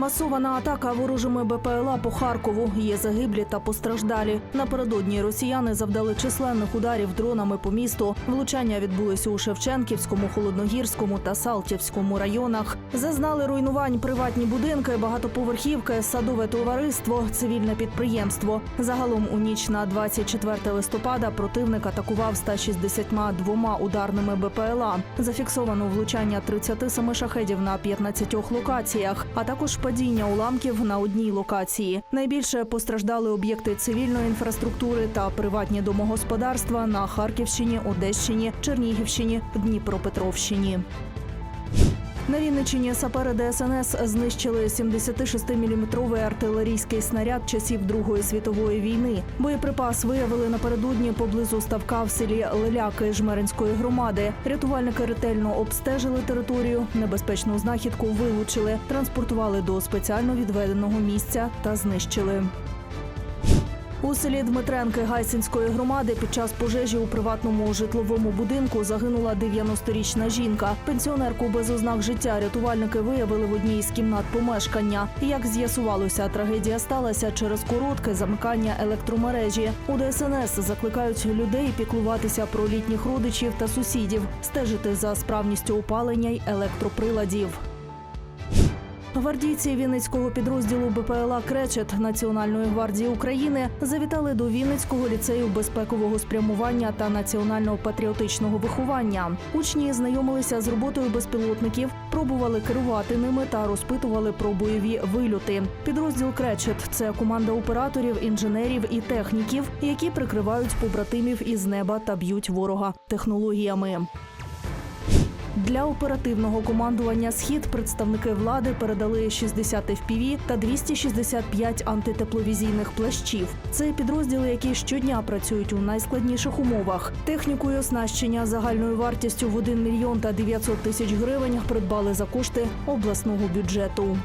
Масована атака ворожими БПЛА по Харкову. Є загиблі та постраждалі. Напередодні росіяни завдали численних ударів дронами по місту. Влучання відбулися у Шевченківському, Холодногірському та Салтівському районах. Зазнали руйнувань приватні будинки, багатоповерхівки, садове товариство, цивільне підприємство. Загалом у ніч на 24 листопада противник атакував 162 ударними БПЛА. Зафіксовано влучання 37 шахедів на 15 локаціях, а також падіння уламків на одній локації. Найбільше постраждали об'єкти цивільної інфраструктури та приватні домогосподарства на Харківщині, Одещині, Чернігівщині, Дніпропетровщині. На Вінничині сапери ДСНС знищили 76-мм артилерійський снаряд часів Другої світової війни. Боєприпас виявили напередодні поблизу ставка в селі Леляки Жмеринської громади. Рятувальники ретельно обстежили територію, небезпечну знахідку вилучили, транспортували до спеціально відведеного місця та знищили. У селі Дмитренки Гайсинської громади під час пожежі у приватному житловому будинку загинула 90-річна жінка. Пенсіонерку без ознак життя рятувальники виявили в одній із кімнат помешкання. Як з'ясувалося, трагедія сталася через коротке замикання електромережі. У ДСНС закликають людей піклуватися про літніх родичів та сусідів, стежити за справністю опалення й електроприладів. Гвардійці Вінницького підрозділу БПЛА Кречет Національної гвардії України завітали до Вінницького ліцею безпекового спрямування та національного патріотичного виховання. Учні знайомилися з роботою безпілотників, пробували керувати ними та розпитували про бойові вильоти. Підрозділ Кречет це команда операторів, інженерів і техніків, які прикривають побратимів із неба та б'ють ворога технологіями. Для оперативного командування Схід представники влади передали 60 FPV та 265 антитепловізійних плащів. Це підрозділи, які щодня працюють у найскладніших умовах. Техніку і оснащення загальною вартістю в 1 мільйон та 900 тисяч гривень придбали за кошти обласного бюджету.